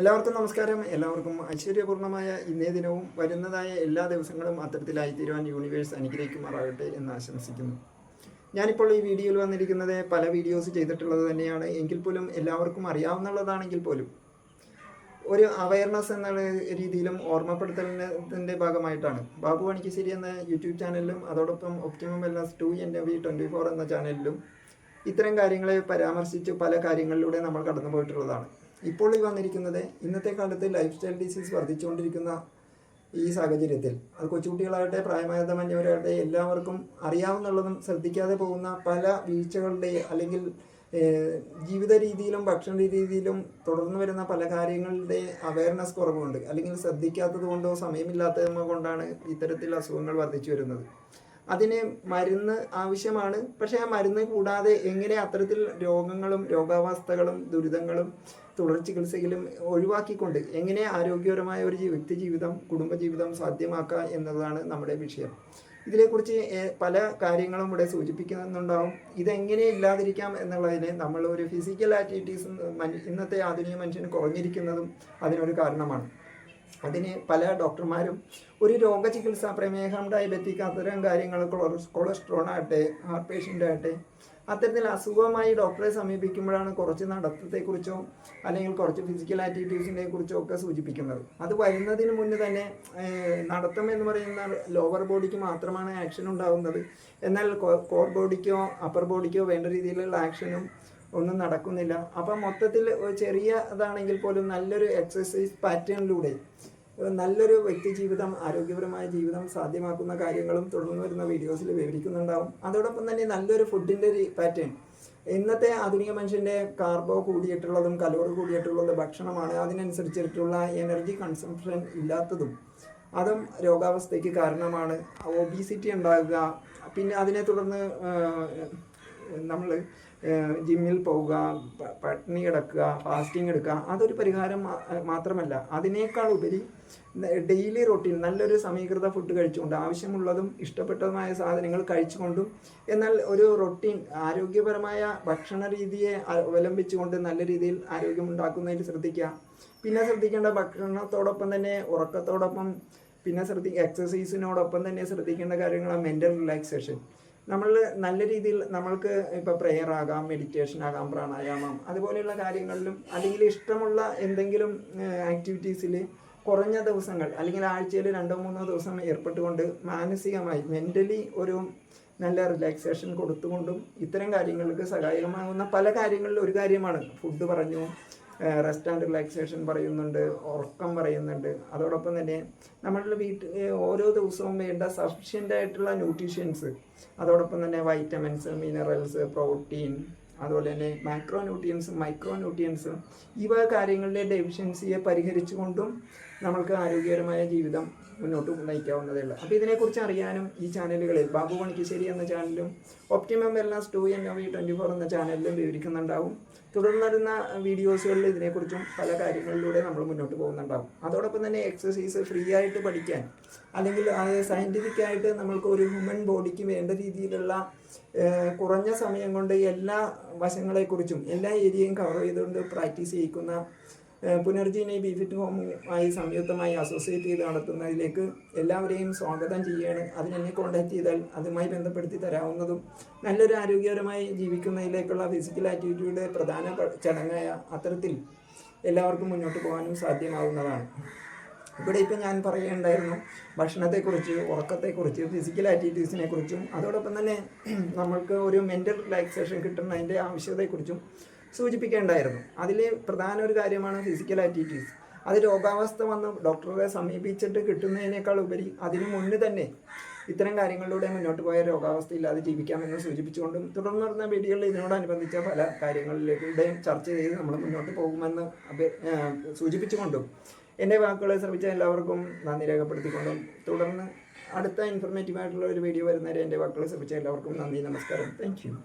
എല്ലാവർക്കും നമസ്കാരം. എല്ലാവർക്കും ഐശ്വര്യപൂർണമായ ഇന്നേ ദിനവും വരുന്നതായ എല്ലാ ദിവസങ്ങളും അത്തരത്തിലായി തീരുവാൻ യൂണിവേഴ്സ് അനുഗ്രഹിക്കുമാറാകട്ടെ എന്ന് ആശംസിക്കുന്നു. ഞാനിപ്പോൾ ഈ വീഡിയോയിൽ വന്നിരിക്കുന്നത് പല വീഡിയോസ് ചെയ്തിട്ടുള്ളത് തന്നെയാണ്. എങ്കിൽ പോലും എല്ലാവർക്കും അറിയാവുന്നതാണെങ്കിൽ പോലും ഒരു അവയർനെസ് എന്ന രീതിയിലും ഓർമ്മപ്പെടുത്തലിന്റെ ഭാഗമായിട്ടാണ്. ബാബു പണിക്കശ്ശേരി എന്ന യൂട്യൂബ് ചാനലിലും അതോടൊപ്പം optimum wellness to N V twenty four എന്ന ചാനലിലും ഇത്തരം കാര്യങ്ങളെ പരാമർശിച്ച് പല കാര്യങ്ങളിലൂടെ നമ്മൾ കടന്നു പോയിട്ടുള്ളതാണ് ഇപ്പോൾ ഈ വന്നിരിക്കുന്നത് ഇന്നത്തെ കാലത്ത് ലൈഫ് സ്റ്റൈൽ ഡിസീസ് വർദ്ധിച്ചുകൊണ്ടിരിക്കുന്ന ഈ സാഹചര്യത്തിൽ. അത് കൊച്ചുകുട്ടികളാകട്ടെ പ്രായമായതമന്യവരാകട്ടെ എല്ലാവർക്കും അറിയാവുന്നുള്ളതും ശ്രദ്ധിക്കാതെ പോകുന്ന പല വീഴ്ചകളുടെ അല്ലെങ്കിൽ ജീവിത രീതിയിലും ഭക്ഷണ രീതിയിലും തുടർന്ന് വരുന്ന പല കാര്യങ്ങളുടെ അവയർനെസ് കുറവുണ്ട്. അല്ലെങ്കിൽ ശ്രദ്ധിക്കാത്തത് കൊണ്ടോ സമയമില്ലാത്തത് കൊണ്ടാണ് ഇത്തരത്തിൽ അസുഖങ്ങൾ വർദ്ധിച്ചു വരുന്നത്. അതിന് മരുന്ന് ആവശ്യമാണ്. പക്ഷേ ആ മരുന്ന് കൂടാതെ എങ്ങനെ അത്തരത്തിൽ രോഗങ്ങളും രോഗാവസ്ഥകളും ദുരിതങ്ങളും തുടർ ചികിത്സയിലും ഒഴിവാക്കിക്കൊണ്ട് എങ്ങനെ ആരോഗ്യപരമായ ഒരു വ്യക്തി ജീവിതം കുടുംബജീവിതം സാധ്യമാക്കുക എന്നതാണ് നമ്മുടെ വിഷയം. ഇതിനെക്കുറിച്ച് പല കാര്യങ്ങളും ഇവിടെ സൂചിപ്പിക്കുന്നുണ്ടാവും. ഇതെങ്ങനെ ഇല്ലാതിരിക്കാം എന്നുള്ളതിന് നമ്മൾ ഒരു ഫിസിക്കൽ ആക്ടിവിറ്റീസ് ഇന്നത്തെ ആധുനിക മനുഷ്യന് കുറഞ്ഞിരിക്കുന്നതും അതിനൊരു കാരണമാണ്. അതിന് പല ഡോക്ടർമാരും ഒരു രോഗചികിത്സ പ്രമേഹം ഡയബറ്റിക് അത്തരം കാര്യങ്ങൾ കൊളസ്ട്രോൾ ആകട്ടെ ഹാർട്ട് പേഷ്യന്റ് ആകട്ടെ അത്തരത്തിൽ അസുഖമായി ഡോക്ടറെ സമീപിക്കുമ്പോഴാണ് കുറച്ച് നടത്തത്തെക്കുറിച്ചോ അല്ലെങ്കിൽ കുറച്ച് ഫിസിക്കൽ ആക്ടിവിറ്റീസിനെ കുറിച്ചോ ഒക്കെ സൂചിപ്പിക്കുന്നത്. അത് വരുന്നതിന് മുന്നേ തന്നെ നടത്തം എന്ന് പറയുന്ന ലോവർ ബോഡിക്ക് മാത്രമാണ് ആക്ഷൻ ഉണ്ടാകുന്നത് എന്നാൽ കോർ ബോഡിക്കോ അപ്പർ ബോഡിക്കോ വേണ്ട രീതിയിലുള്ള ആക്ഷനും ഒന്നും നടക്കുന്നില്ല. അപ്പം മൊത്തത്തിൽ ചെറിയ ഇതാണെങ്കിൽ പോലും നല്ലൊരു എക്സസൈസ് പാറ്റേണിലൂടെ നല്ലൊരു വ്യക്തി ജീവിതം ആരോഗ്യപരമായ ജീവിതം സാധ്യമാക്കുന്ന കാര്യങ്ങളും തുടർന്ന് വരുന്ന വീഡിയോസിൽ വിവരിക്കുന്നുണ്ടാവും. അതോടൊപ്പം തന്നെ നല്ലൊരു ഫുഡിന്റെ ഒരു പാറ്റേൺ ഇന്നത്തെ ആധുനിക മനുഷ്യന്റെ കാർബോ കൂടിയിട്ടുള്ളതും കലോറി കൂടിയിട്ടുള്ളതും ഭക്ഷണമാണ്. അതിനനുസരിച്ചിട്ടുള്ള എനർജി കൺസംഷൻ ഇല്ലാത്തതും അതും രോഗാവസ്ഥയ്ക്ക് കാരണമാണ്. ഒബീസിറ്റി ഉണ്ടാകുക പിന്നെ അതിനെ തുടർന്ന് നമ്മൾ ജിമ്മിൽ പോവുക പട്ടിണി കിടക്കുക ഫാസ്റ്റിംഗ് എടുക്കുക അതൊരു പരിഹാരം മാത്രമല്ല. അതിനേക്കാൾ ഉപരി ഡെയിലി റൊട്ടീൻ നല്ലൊരു സമീകൃത ഫുഡ് കഴിച്ചുകൊണ്ട് ആവശ്യമുള്ളതും ഇഷ്ടപ്പെട്ടതുമായ സാധനങ്ങൾ കഴിച്ചുകൊണ്ടും എന്നാൽ ഒരു റൊട്ടീൻ ആരോഗ്യപരമായ ഭക്ഷണ രീതിയെ അവലംബിച്ചുകൊണ്ട് നല്ല രീതിയിൽ ആരോഗ്യമുണ്ടാക്കുന്നതിൽ ശ്രദ്ധിക്കുക. പിന്നെ ശ്രദ്ധിക്കേണ്ട ഭക്ഷണത്തോടൊപ്പം തന്നെ ഉറക്കത്തോടൊപ്പം പിന്നെ ശ്രദ്ധി എക്സസൈസിനോടൊപ്പം തന്നെ ശ്രദ്ധിക്കേണ്ട കാര്യങ്ങളാണ് മെന്റൽ റിലാക്സേഷൻ നമ്മൾ നല്ല രീതിയിൽ നമ്മൾക്ക് ഇപ്പോൾ പ്രെയർ ആകാം മെഡിറ്റേഷൻ ആകാം പ്രാണായാമം അതുപോലെയുള്ള കാര്യങ്ങളിലും അല്ലെങ്കിൽ ഇഷ്ടമുള്ള എന്തെങ്കിലും ആക്ടിവിറ്റീസിൽ കുറഞ്ഞ ദിവസങ്ങൾ അല്ലെങ്കിൽ ആഴ്ചയിൽ രണ്ടോ മൂന്നോ ദിവസം ഏർപ്പെട്ടുകൊണ്ട് മാനസികമായി മെന്റലി ഒരു നല്ല റിലാക്സേഷൻ കൊടുത്തുകൊണ്ടും ഇത്തരം കാര്യങ്ങൾക്ക് സഹായകമാകുന്ന പല കാര്യങ്ങളിൽ ഒരു കാര്യമാണ്. ഫുഡ് പറഞ്ഞു റെസ്റ്റ് ആൻഡ് റിലാക്സേഷൻ പറയുന്നുണ്ട് ഉറക്കം പറയുന്നുണ്ട്. അതോടൊപ്പം തന്നെ നമ്മളുടെ വീട്ടിൽ ഓരോ ദിവസവും വേണ്ട സഫിഷ്യന്റ് ആയിട്ടുള്ള ന്യൂട്രീഷ്യൻസ് അതോടൊപ്പം തന്നെ വൈറ്റമിൻസ് മിനറൽസ് പ്രോട്ടീൻ അതുപോലെ തന്നെ മാക്രോ ന്യൂട്രിയൻസും മൈക്രോ ന്യൂട്രിയൻസും ഇവ കാര്യങ്ങളിലെ ഡെഫിഷ്യൻസിയെ പരിഹരിച്ചുകൊണ്ടും നമ്മൾക്ക് ആരോഗ്യകരമായ ജീവിതം മുന്നോട്ട് നയിക്കാവുന്നതേ ഉള്ളൂ. അപ്പോൾ ഇതിനെക്കുറിച്ച് അറിയാനും ഈ ചാനലുകളിൽ ബാബു പണിക്കശ്ശേരി എന്ന ചാനലും optimum wellness to N V twenty four എന്ന ചാനലിലും വിവരിക്കുന്നുണ്ടാവും. തുടർന്ന് വരുന്ന വീഡിയോസുകളിൽ ഇതിനെക്കുറിച്ചും പല കാര്യങ്ങളിലൂടെ നമ്മൾ മുന്നോട്ട് പോകുന്നുണ്ടാവും. അതോടൊപ്പം തന്നെ എക്സസൈസ് ഫ്രീ ആയിട്ട് പഠിക്കാൻ അല്ലെങ്കിൽ അത് സയന്റിഫിക്കായിട്ട് നമ്മൾക്ക് ഒരു ഹ്യൂമൻ ബോഡിക്ക് വേണ്ട രീതിയിലുള്ള കുറഞ്ഞ സമയം കൊണ്ട് എല്ലാ വശങ്ങളെക്കുറിച്ചും എല്ലാ ഏരിയയും കവർ ചെയ്തുകൊണ്ട് പ്രാക്ടീസ് ചെയ്യിക്കുന്ന ഏഹ്, ബി ബിഫിറ്റ് ഹോമുമായി സംയുക്തമായി അസോസിയേറ്റ് ചെയ്ത് നടത്തുന്നതിലേക്ക് എല്ലാവരെയും സ്വാഗതം ചെയ്യുകയാണ്. അതിനെന്നെ കോൺടാക്ട് ചെയ്താൽ അതുമായി ബന്ധപ്പെടുത്തി തരാവുന്നതും നല്ലൊരു ആരോഗ്യകരമായി ജീവിക്കുന്നതിലേക്കുള്ള ഫിസിക്കൽ ആക്ടിവിറ്റിയുടെ പ്രധാന ചടങ്ങായ അത്തരത്തിൽ എല്ലാവർക്കും മുന്നോട്ട് പോകാനും സാധ്യമാവുന്നതാണ് ഇവിടെ ഇപ്പം ഞാൻ പറയുകയുണ്ടായിരുന്നു ഭക്ഷണത്തെക്കുറിച്ച് ഉറക്കത്തെക്കുറിച്ച് ഫിസിക്കൽ ആക്ടിവിറ്റീസിനെ കുറിച്ചും അതോടൊപ്പം തന്നെ നമ്മൾക്ക് ഒരു മെന്റൽ റിലാക്സേഷൻ കിട്ടുന്നതിന്റെ ആവശ്യകതയെക്കുറിച്ചും സൂചിപ്പിക്കേണ്ടായിരുന്നു. അതിൽ പ്രധാന ഒരു കാര്യമാണ് ഫിസിക്കൽ ആക്ടിവിറ്റീസ് അത് രോഗാവസ്ഥ വന്ന് ഡോക്ടറെ സമീപിച്ചിട്ട് കിട്ടുന്നതിനേക്കാൾ ഉപരി അതിനു മുന്നേ തന്നെ ഇത്തരം കാര്യങ്ങളിലൂടെ മുന്നോട്ട് പോയ രോഗാവസ്ഥ ഇല്ലാതെ ജീവിക്കാമെന്ന് സൂചിപ്പിച്ചുകൊണ്ടും തുടർന്ന് നടന്ന വീഡിയോകളിൽ ഇതിനോടനുബന്ധിച്ച പല കാര്യങ്ങളിലൂടെയും ചർച്ച ചെയ്ത് നമ്മൾ മുന്നോട്ട് പോകുമെന്ന് സൂചിപ്പിച്ചുകൊണ്ടും എന്റെ വാക്കുകളെ ശ്രമിച്ച എല്ലാവർക്കും നന്ദി രേഖപ്പെടുത്തിക്കൊണ്ടും തുടർന്ന് അടുത്ത ഇൻഫർമേറ്റീവ് ആയിട്ടുള്ള ഒരു വീഡിയോ വരുന്നവരെ എന്റെ വാക്കുകളെ ശ്രമിച്ച എല്ലാവർക്കും നന്ദി നമസ്കാരം. താങ്ക്